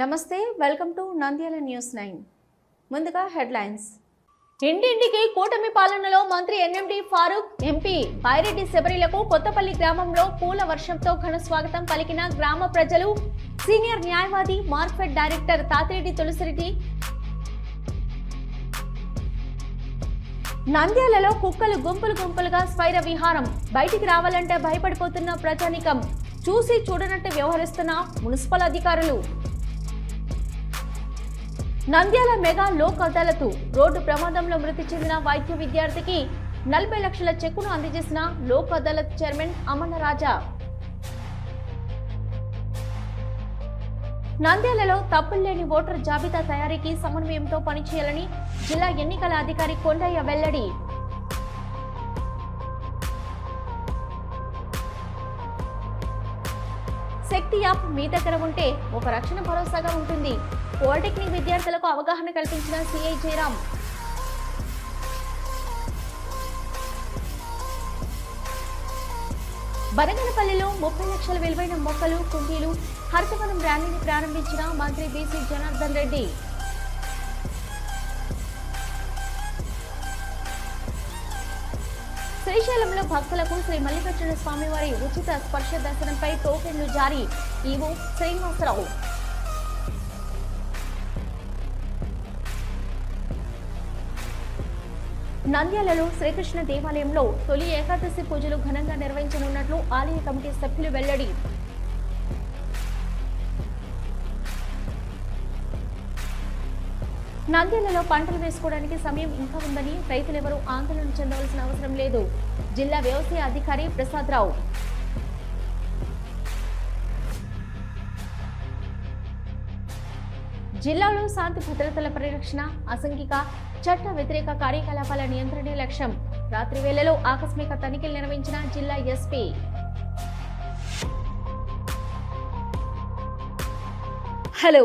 Namaste welcome to Nandyal news nine. ముందుగా headlines. ఇంటింటికి కూటమి పాలనలో మంత్రి ఎన్ఎండి ఫారూక్ ఎంపీ పైరెడ్డి శబరిలకు కొత్తపల్లి గ్రామంలో పూల వర్షంతో ఘన స్వాగతం పలికిన గ్రామ ప్రజలు సీనియర్ న్యాయవాది మార్కెట్ డైరెక్టర్ తాతిరెడ్డి తులసిరెడ్డి. నంద్యాలలో కుక్కలు గుంపులు గుంపులుగా స్వైర విహారం. బయటికి రావాలంటే భయపడిపోతున్న ప్రజానికం. చూసి చూడనట్టు వ్యవహరిస్తున్న మున్సిపల్ అధికారులు. నంద్యాల మెగా లోక్ అదాలతు రోడ్డు ప్రమాదంలో మృతి చెందిన వైద్య విద్యార్థికి నలభై లక్షల చెక్కును అందజేసిన లోక్ అదాలత్ చైర్మన్ అమన రాజా నంద్యాలలో తప్పుల్లేని ఓటర్ జాబితా తయారీకి సమన్వయంతో పనిచేయాలని జిల్లా ఎన్నికల అధికారి కొండయ్య వెల్లడి. శక్తి యాప్ మీ దగ్గర ఉంటే ఒక రక్షణ భరోసాగా ఉంటుంది. పాలిటెక్నిక్ విద్యార్థులకు అవగాహన కల్పించిన సిఐ జయరాం. బనగనపల్లిలో ముప్పై లక్షల విలువైన మొక్కలు కుండీలు హరితవనం ర్యాలీని ప్రారంభించిన మంత్రి బీసీ జనార్దన్ రెడ్డి. శ్రీశైలంలో భక్తులకు శ్రీ మల్లికార్జున స్వామివారి ఉచిత స్పర్శ దర్శనంపై టోకెన్లు జారీ. ఈవో శ్రీనివాసరావు. నంద్యాలలో శ్రీకృష్ణ దేవాలయంలో తొలి ఏకాదశి పూజలు ఘనంగా నిర్వహించనున్నట్లు ఆలయ కమిటీ సభ్యులు వెల్లడి. నంద్యాలలో పంటలు వేసుకోవడానికి సమయం ఇంకా ఉందని రైతులెవరూ ఆందోళన చెందవలసిన అవసరం లేదు. జిల్లా వ్యవసాయ అధికారి ప్రసాద్ రావు. జిల్లాలో శాంతి భద్రతల పరిరక్షణ అసంఘిక చట్ట వ్యతిరేక కార్యకలాపాల నియంత్రణే లక్ష్యం. రాత్రి వేళలో ఆకస్మిక తనిఖీలు నిర్వహించిన జిల్లా SP. Hello